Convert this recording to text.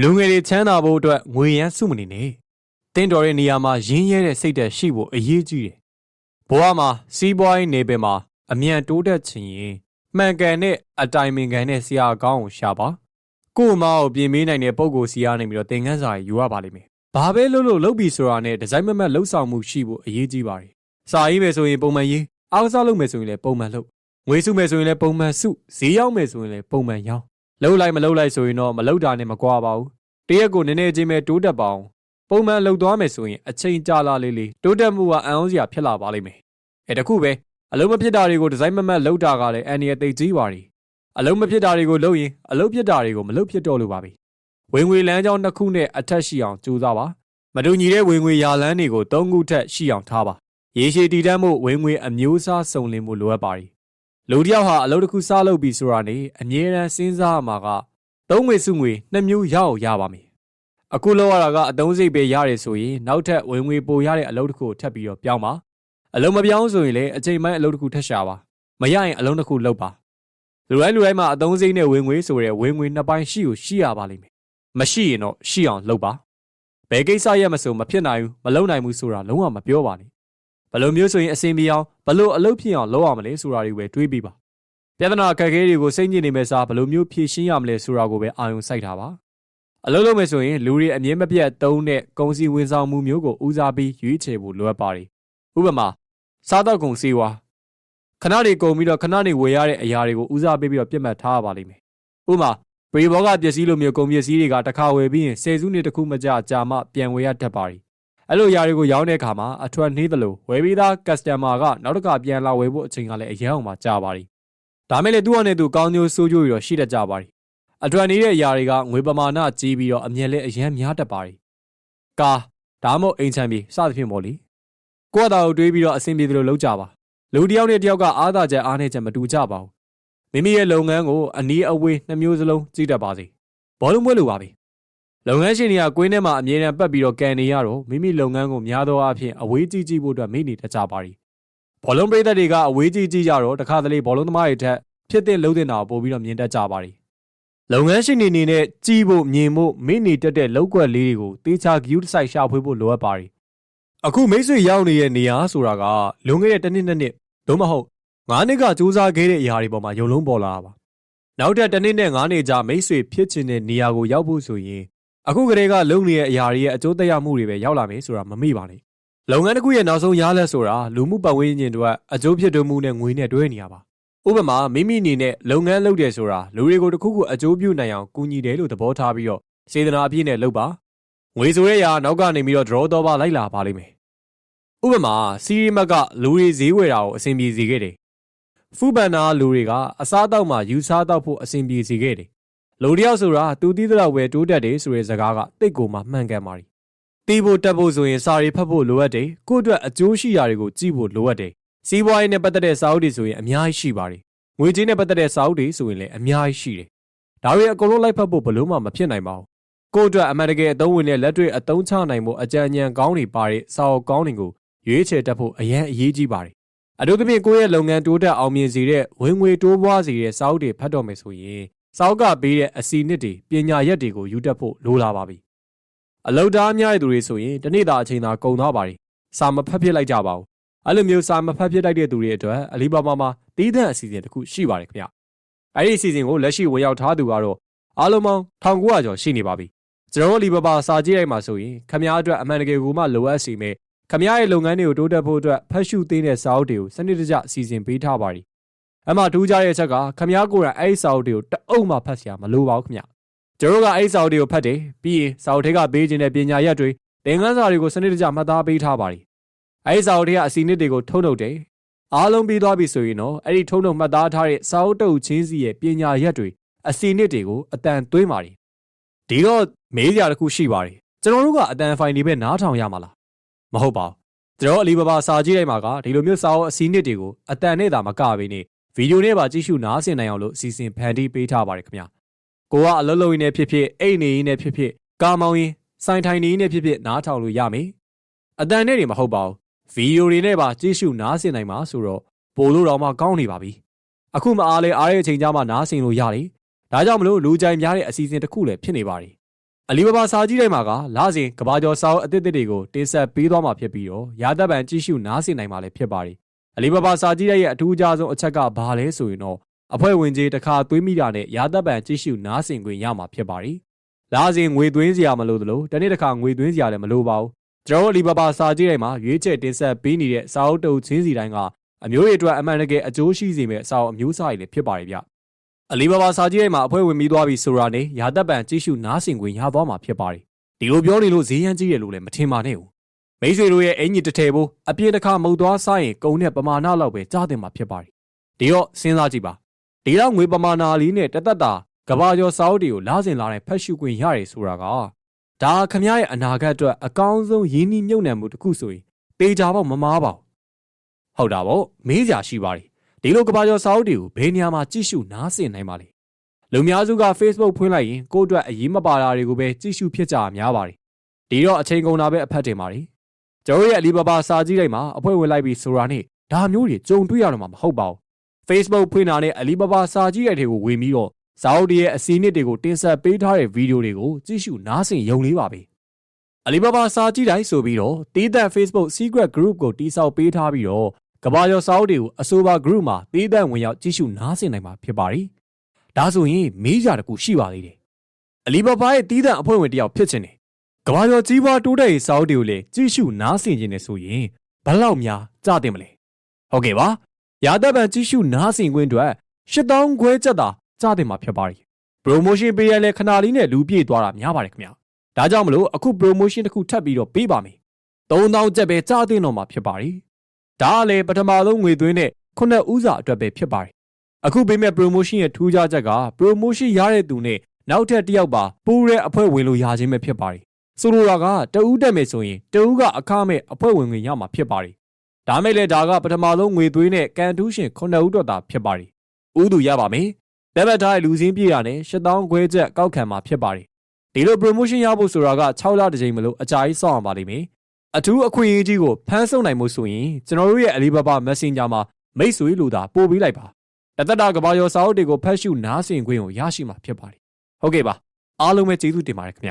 လူငယ်တွေချမ်းသာဖို့အတွက်ငွေရန်စုမနေနဲ့တင်းတော်တဲ့နေရာမှာရင်းရဲတဲ့စိတ်ဓာတ်ရှိဖို့အရေးကြီးတယ်ဘဝမှာစီးပွားရေးနေပင်မှာအမြန်တိုးတက်ချင်ရင်မှန်ကန်တဲ့အတိုင်ပင်ခံတဲ့ဆရာကောင်းကိုရှာပါကို့အမောက်ပြင်ပေးနိုင်တဲ့ပုံကိုစီအားနေပြီးတော့သင်ခန်းစာယူရပါလိမ့်မယ်ဘာပဲလုပ်လို့လုပ်ပြီဆိုတာနဲ့ဒီဇိုင်းမမတ်လှုပ်ဆောင်မှုရှိဖို့အရေးကြီးပါတယ်စာရေးမယ်ဆိုရင်ပုံမှန်ရေးအားကစားလုပ်မယ်ဆိုရင်လည်းပုံမှန်လုပ်ငွေစုမယ်ဆိုရင်လည်းပုံမှန်စုဈေးရောက်မယ်ဆိုရင်လည်းပုံမှန်ရောင်း လှုပ်လိုက်မလှုပ်လိုက်ဆိုရင်တော့မလှုပ်တာနဲ့မကွာပါဘူးတရက်ကိုနည်းနည်းချင်းပဲတိုးတက်ပါအောင်ပုံမှန်လှုပ်သွားမယ်ဆိုရင်အချိန်ကြာလာလေးလေးတိုးတက်မှုကအံ့ဩစရာဖြစ်လာပါလိမ့်မယ်အဲတခုပဲအလုံးမဖြစ်တာတွေကိုဒီဇိုင်းမမတ်လှုပ်တာကလည်းအန်ဒီရသိကြီးပါရီအလုံးမဖြစ်တာတွေကိုလှုပ်ရင်အလုံးဖြစ်တာတွေကိုမလှုပ်ဖြစ်တော့လို့ပါပြီဝင်ငွေလမ်းကြောင်းတစ်ခုနဲ့အထက်ရှိအောင်ကြိုးစားပါမတူညီတဲ့ဝင်ငွေရာလမ်းတွေကို၃ခုထက်ရှိအောင်ထားပါရေရှည်တည်တတ်မှုဝင်ငွေအမျိုးအစားစုံလင်မှုလိုအပ်ပါရီ လူတစ်ယောက်ဟာအလုပ်တစ်ခုစလုပ်ပြီးဆိုတာနေအမြဲတမ်းစဉ်းစားရမှာကသုံးငွေစုငွေနှစ်မျိုးရအောင်ရပါမယ်အခုလောက်ရတာကအတုံးစိတ်ပဲရတယ်ဆိုရင်နောက်ထပ်ဝင်ငွေပိုရတဲ့အလုပ်တစ်ခုကိုထပ်ပြီးတော့ပြောင်းပါအလုံးမပြောင်းဆိုရင်လည်းအချိန်ပိုင်းအလုပ်တစ်ခုထပ်ရှာပါမရရင်အလုံးတစ်ခုလုပ်ပါလူတိုင်းလူတိုင်းမှာအတုံးစိတ်နဲ့ဝင်ငွေဆိုတဲ့ဝင်ငွေနှစ်ပိုင်းရှိကိုရှိရပါလိမ့်မယ်မရှိရင်တော့ရှိအောင်လုပ်ပါဘယ်ကိစ္စရက်မဆိုမဖြစ်နိုင်ဘူးမလုပ်နိုင်ဘူးဆိုတာလုံးဝမပြောပါနဲ့ ဘယ်လိုမျိုးဆိုရင်အဆင်ပြေအောင်ဘယ်လိုအလုပ်ဖြစ်အောင်လုပ်ရမလဲဆိုတာတွေပဲတွေးပြီးပါပြဿနာအခက်အခဲတွေကိုစိတ်ညစ်နေမဲ့စားဘယ်လိုမျိုးဖြေရှင်းရမလဲဆိုတာကိုပဲအာရုံစိုက်တာပါအလုပ်လုပ်မယ်ဆိုရင်လူတွေအမြင်မပြတ်သုံးတဲ့ကုန်စည်ဝန်ဆောင်မှုမျိုးကိုဦးစားပေးရွေးချယ်ဖို့လိုအပ်ပါတယ်ဥပမာစားတော့ကုန်စီဝါခဏတွေကုန်ပြီးတော့ခဏနေဝယ်ရတဲ့အရာတွေကိုဦးစားပေးပြီးတော့ပြတ်မှတ်ထားရပါလိမ့်မယ်ဥပမာပရိဘောဂပစ္စည်းလိုမျိုးကုန်ပစ္စည်းတွေကတစ်ခါဝယ်ပြီးရင်ဆယ်စုနှစ်တစ်ခုမကြာကြာမှပြန်ဝယ်ရတတ်ပါတယ် အဲ့လိုຢာတွေကိုရောင်းတဲ့အခါမှာအထွတ်နှေးသလိုဝယ်ပြီးသား customer ကနောက်တစ်ခါပြန်လာဝယ်ဖို့အချိန်ကလည်းအရင်အောင်မှကြာပါတယ်ဒါမဲ့လေသူ့အနေနဲ့သူကောင်းကျိုးဆိုးကျိုးတွေတော့ရှိတတ်ကြပါတယ်အထွတ်နှေးတဲ့အရာတွေကငွေပမာဏကြီးပြီးတော့အမြဲလဲအရင်များတတ်ပါတယ်ကာဒါမှမဟုတ်အိမ်ချမ်းပြီးစသဖြင့်ပေါ့လေကိုယ့်အသာကိုတွေးပြီးတော့အဆင်ပြေသလိုလုပ်ကြပါလူတစ်ယောက်နဲ့တစ်ယောက်ကအားသာချက်အားနည်းချက်မတူကြပါဘူးမိမိရဲ့လုပ်ငန်းကိုအနည်းအဝေးနှမျိုးစလုံးကြည့်တတ်ပါစေဘောလုံးပွဲလိုပါပဲ လုပ်ငန်းရှင်တွေကကွင်းထဲမှာအမြဲတမ်းပတ်ပြီးတော့ကန်နေရတော့မိမိလုပ်ငန်းကိုများသောအားဖြင့်အဝေးကြည့်ကြည့်ဖို့အတွက်မိနေတတ်ကြပါရီဘောလုံးပရိသတ်တွေကအဝေးကြည့်ကြည့်ကြတော့တခါတလေဘောလုံးသမားတွေထက်ဖြစ်တဲ့လုံးတင်တာကိုပို့ပြီးတော့မြင်တတ်ကြပါရီလုပ်ငန်းရှင်တွေအနေနဲ့ကြည့်ဖို့မြင်ဖို့မိနေတတ်တဲ့လောက်ကွက်လေးတွေကိုတေချာဂယူးတစ်ဆိုင်ရှာဖွေဖို့လိုအပ်ပါရီအခုမိတ်ဆွေရောက်နေတဲ့နေရာဆိုတာကလွန်ခဲ့တဲ့တစ်နှစ်နှစ်နှစ်သို့မဟုတ်ငါးနှစ်ကစူးစမ်းခဲ့တဲ့အရာတွေပေါ်မှာယုံလုံးပေါ်လာတာပါနောက်ထပ်တစ်နှစ်နဲ့ငါးနှစ်ကြာမိတ်ဆွေဖြစ်ချင်တဲ့နေရာကိုရောက်ဖို့ဆိုရင် အခုကတည်းကလုံနေတဲ့အရာတွေရဲ့အကျိုးသက်ရောက်မှုတွေပဲရောက်လာမယ်ဆိုတာမမေ့ပါနဲ့လုပ်ငန်းတစ်ခုရဲ့နောက်ဆုံးရလဒ်ဆိုတာလူမှုပတ်ဝန်းကျင်တွေအကျိုးဖြစ်တော်မူတဲ့ငွေနဲ့တွဲနေရပါဥပမာမိမိအနေနဲ့လုပ်ငန်းလုပ်တယ်ဆိုတာလူတွေကိုတစ်ခုခုအကျိုးပြုနိုင်အောင်ကူညီတယ်လို့သဘောထားပြီးတော့စေတနာအပြည့်နဲ့လုပ်ပါငွေဆိုတဲ့အရာနောက်ကနေပြီးတော့ draw တော့ပါလိုက်လာပါလိမ့်မယ်ဥပမာစီရီမက်ကလူတွေဈေးဝယ်တာကိုအဆင်ပြေစေခဲ့တယ်ဖူဘန်နာလူတွေကအစားအသောက်မှာယူစားတော့ဖို့အဆင်ပြေစေခဲ့တယ် လူတယောက်ဆိုတာသူတီးတဲ့လောက်ပဲတိုးတက်တယ်ဆိုတဲ့စကားကတိတ်ကိုမှမှန်ကန်ပါရီတီးဖို့တက်ဖို့ဆိုရင်စာရီဖတ်ဖို့လိုအပ်တယ်ကိုယ့်အတွက်အကျိုးရှိရာတွေကိုကြည့်ဖို့လိုအပ်တယ်စီးပွားရေးနဲ့ပတ်သက်တဲ့စာအုပ်တွေဆိုရင်အများကြီးရှိပါတယ်ငွေကြေးနဲ့ပတ်သက်တဲ့စာအုပ်တွေဆိုရင်လည်းအများကြီးရှိတယ်ဒါတွေအကုန်လုံးလိုက်ဖတ်ဖို့ဘလို့မှမဖြစ်နိုင်ပါဘူးကိုယ့်အတွက်အမှန်တကယ်အသုံးဝင်တဲ့လက်တွေ့အသုံးချနိုင်မှုအကြံဉာဏ်ကောင်းတွေပါတဲ့စာအုပ်ကောင်းတွေကိုရွေးချယ်တတ်ဖို့အရန်အရေးကြီးပါတယ်အထူးသဖြင့်ကိုယ့်ရဲ့လုပ်ငန်းတိုးတက်အောင်မြင်စေတဲ့ဝင်ငွေတိုးပွားစေတဲ့စာအုပ်တွေဖတ်တော့မယ်ဆိုရင် စောက်ကပေးတဲ့အစီနှစ်တွေပညာရက်တွေကိုယူတတ်ဖို့လိုလာပါပြီအလောက်သားအများတဲ့သူတွေဆိုရင်တနေ့တာအချိန်သာကုန်သွားပါပြီစာမဖတ်ဖြစ်လိုက်ကြပါဘူးအဲ့လိုမျိုးစာမဖတ်ဖြစ်လိုက်တဲ့သူတွေအတွက်အလီဘာဘာမှာတီးသန့်အစီအစဉ်တစ်ခုရှိပါတယ်ခင်ဗျအဲ့ဒီအစီအစဉ်ကိုလက်ရှိဝင်ရောက်ထားသူကတော့အားလုံးပေါင်း1900ကျော်ရှိနေပါပြီကျွန်တော်တို့လီဘာဘာစာကြည့်လိုက်မှာဆိုရင်ခမည်းအတွက်အမှန်တကယ်ကိုမှလိုအပ်စီမဲ့ခမည်းရဲ့လုပ်ငန်းတွေကိုတိုးတက်ဖို့အတွက်ဖတ်ရှုသိတဲ့စာအုပ်တွေကိုစနစ်တကျအစီအစဉ်ပေးထားပါသည် အမှထူးခြားတဲ့အချက်ကခမည်းကိုယ်တိုင်အဲ့ဒီစာအုပ်တွေကိုတအုပ်မှဖတ်စရာမလိုပါဘူးခင်ဗျကျွန်တော်ကအဲ့ဒီစာအုပ်တွေကိုဖတ်တယ်ပြီးရင်စာအုပ်ထဲကပေးခြင်းတဲ့ပညာရက်တွေသင်ခန်းစာတွေကိုစနစ်တကျမှတ်သားပေးထားပါသည်အဲ့ဒီစာအုပ်တွေကအစီအနစ်တွေကိုထုတ်လုပ်တယ်အားလုံးပြီးသွားပြီဆိုရင်တော့အဲ့ဒီထုတ်လုပ်မှတ်သားထားတဲ့စာအုပ်တုပ်ချင်းစီရဲ့ပညာရက်တွေအစီအနစ်တွေကိုအတန်သွင်းပါတယ်ဒီတော့မေးစရာတစ်ခုရှိပါတယ်ကျွန်တော်တို့ကအတန်ဖိုင်တွေပဲနားထောင်ရမှာလားမဟုတ်ပါဘူးကျွန်တော်အလီဘာဘာစာကြည့်လိုက်မှာကဒီလိုမျိုးစာအုပ်အစီအနစ်တွေကိုအတန်နဲ့သာမကဘဲနဲ့ ဗီဒီယိုနဲ့ပါကြည့်ရှုနားဆင်နိုင်အောင်လို့အစီအစဉ်ဖန်တီးပေးထားပါတယ်ခင်ဗျာကိုကအလုံးလုံးရင်းနဲ့ဖြစ်ဖြစ်အိတ်နေရင်းနဲ့ဖြစ်ဖြစ်ကာမောင်းရင်းစိုင်ထိုင်နေရင်းနဲ့ဖြစ်ဖြစ်နားထောင်လို့ရမယ်အတန်နဲ့တွေမဟုတ်ပါဘူးဗီဒီယိုတွေနဲ့ပါကြည့်ရှုနားဆင်နိုင်မှာဆိုတော့ပို့လို့တော့မှကောင်းနေပါပြီအခုမအားလဲအားတဲ့အချိန်ကြမှာနားဆင်လို့ရတယ်ဒါကြောင့်မလို့လူကြိုင်များတဲ့အစီအစဉ်တစ်ခုလည်းဖြစ်နေပါတယ်အလီဘာဘာစာကြီးတိုင်းမှာကလာစဉ်ကဘာကျော်စာအုပ်အသစ်အတွေကိုတင်ဆက်ပေးသွားမှာဖြစ်ပြီးတော့ရာသက်ပံကြည့်ရှုနားဆင်နိုင်မှာလည်းဖြစ်ပါတယ် အလီဘာဘာစာကြီးရဲ့အထူးအကြဆုံးအချက်ကဘာလဲဆိုရင်တော့အဖွဲ့ဝင်ကြီးတစ်ခါသွေးမိတာနဲ့ရာသက်ပံကြည့်ရှုနားဆင်ခွင့်ရမှာဖြစ်ပါတယ်လာစဉ်ငွေသွင်းစရာမလိုသလိုတနေ့တစ်ခါငွေသွင်းစရာလည်းမလိုပါဘူးကျွန်တော်တို့အလီဘာဘာစာကြီးတိုင်းမှာရွေးချယ်တင်ဆက်ပေးနေတဲ့စာအုပ်တုပ်ချင်းစီတိုင်းကအမျိုးတွေအတွက်အမှန်တကယ်အကျိုးရှိစေမယ့်စာအုပ်အမျိုးအစားတွေလည်းဖြစ်ပါတယ်ဗျအလီဘာဘာစာကြီးတိုင်းမှာအဖွဲ့ဝင်ပြီးသွားပြီဆိုတာနဲ့ရာသက်ပံကြည့်ရှုနားဆင်ခွင့်ရသွားမှာဖြစ်ပါတယ်ဒီလိုပြောနေလို့ဈေးရမ်းကြီးတယ်လို့လည်းမထင်ပါနဲ့ဦး မိတ်ဆွေတို့ရဲ့အင်ကြီးတစ်ထည်ဖို့အပြင်းတစ်ခါမုတ်သွားစားရင်ကုန်တဲ့ပမာဏလောက်ပဲကြားတင်မှာဖြစ်ပါတယ်ဒီတော့စဉ်းစားကြည့်ပါဒီတော့ငွေပမာဏလေးနဲ့တသက်တာကဘာကျော်စာအုပ်တွေကိုလာစဉ်လာတိုင်းဖတ်ရှုခွင့်ရတယ်ဆိုတာကဒါခမရရဲ့အနာဂတ်အတွက်အကောင်းဆုံးရင်းနှီးမြုပ်နှံမှုတစ်ခုဆိုရင်တေချာပေါ့မမားပါဘူးဟုတ်တာပေါ့မေးစရာရှိပါတယ်ဒီလိုကဘာကျော်စာအုပ်တွေကိုဘယ်နေရာမှာကြည့်ရှုနားဆင်နိုင်ပါလဲလူများစုက Facebook ဖွင့်လိုက်ရင်ကိုယ့်အတွက်အရေးမပါတာတွေကိုပဲကြည့်ရှုဖြစ်ကြတာများပါတယ်ဒီတော့အချိန်ကုန်တာပဲအဖက်တင်ပါတယ် ကျွန်တော်ရဲ့အလီဘာဘာစာကြီးတိုင်းမှာအဖွဲ့ဝင်လိုက်ပြီးဆိုတာနဲ့ဒါမျိုးတွေကြုံတွေ့ရတော့မှာမဟုတ်ပါဘူး Facebook ဖွင့်တာနဲ့အလီဘာဘာစာကြီးရိုက်တွေကိုဝင်ပြီးတော့ဇာအုပ်တွေရဲ့အစီအနှစ်တွေကိုတင်ဆက်ပေးထားတဲ့ဗီဒီယိုတွေကိုကြည့်ရှုနားဆင်ယုံလေးပါပဲအလီဘာဘာစာကြီးတိုင်းဆိုပြီးတော့တီးသန့် Facebook Secret Group ကိုတိစောက်ပေးထားပြီးတော့ကဘာကျော်စာအုပ်တွေကိုအဆိုပါ group မှာတီးသန့်ဝင်ရောက်ကြည့်ရှုနားဆင်နိုင်မှာဖြစ်ပါတယ်ဒါဆိုရင်မေးကြတကူရှိပါသေးတယ်အလီဘာဘာရဲ့တီးသန့်အဖွဲ့ဝင်တစ်ယောက်ဖြစ်ချင်တယ် ကဘာကျော်ကြီးပွားတိုးတက်ရေးစာအုပ်တွေကိုလည်းကြည့်ရှုနားဆင်ခြင်းနဲ့ဆိုရင်ဘယ်လောက်များကြတင်မလဲဟုတ်ကဲ့ပါရာသက်ပံကြည့်ရှုနားဆင်ခွင့်အတွက်8000ခွဲချက်သာစတင်မှာဖြစ်ပါတယ်။ promotion ပေးရလဲခဏလေးနဲ့လူပြည့်သွားတာများပါတယ်ခင်ဗျာ။ဒါကြောင့်မလို့အခု promotion တစ်ခုထပ်ပြီးတော့ပေးပါမယ်။3000ချက်ပဲစတင်တော့မှာဖြစ်ပါတယ်။ဒါကလည်းပထမဆုံးငွေသွင်းတဲ့ခုနှစ်ဦးစာအတွက်ပဲဖြစ်ပါတယ်။အခုပေးမဲ့ promotion ရဲ့ထူးခြားချက်က promotion ရတဲ့သူနဲ့နောက်ထပ်တစ်ယောက်ပါပူးတဲ့အဖွဲ့ဝင်လို့ရခြင်းပဲဖြစ်ပါတယ်။ ဆိုလိုတာကတဦးတက်မယ်ဆိုရင်တဦးကအခမဲ့အဖွဲ့ဝင်ဝင်ရမှာဖြစ်ပါတယ်။ဒါမဲ့လည်းဒါကပထမဆုံးငွေသွင်းတဲ့ကန်တူးရှင်ခုနှစ်ဦးတော့တာဖြစ်ပါတယ်။ဥသူရပါမယ်။လက်ဘက်ထားတဲ့လူစင်းပြေတာနဲ့8000ခွဲချက်ကောက်ခံမှာဖြစ်ပါတယ်။ဒီလို promotion ရဖို့ဆိုတာက6လတစ်ကြိမ်မလို့အကြာကြီးစောင့်အောင်ပါလိမ့်မယ်။အထူးအခွင့်အရေးကြီးကိုဖမ်းဆုပ်နိုင်မှုဆိုရင်ကျွန်တော်တို့ရဲ့ Alibaba Messenger မှာမိတ်ဆွေလို့သာပို့ပေးလိုက်ပါ။တသက်တာကဘာရောစာအုပ်တွေကိုဖတ်ရှုနားဆင်ခွင့်ကိုရရှိမှာဖြစ်ပါတယ်။ဟုတ်ကဲ့ပါ။အားလုံးပဲကျေးဇူးတင်ပါတယ်ခင်ဗျာ။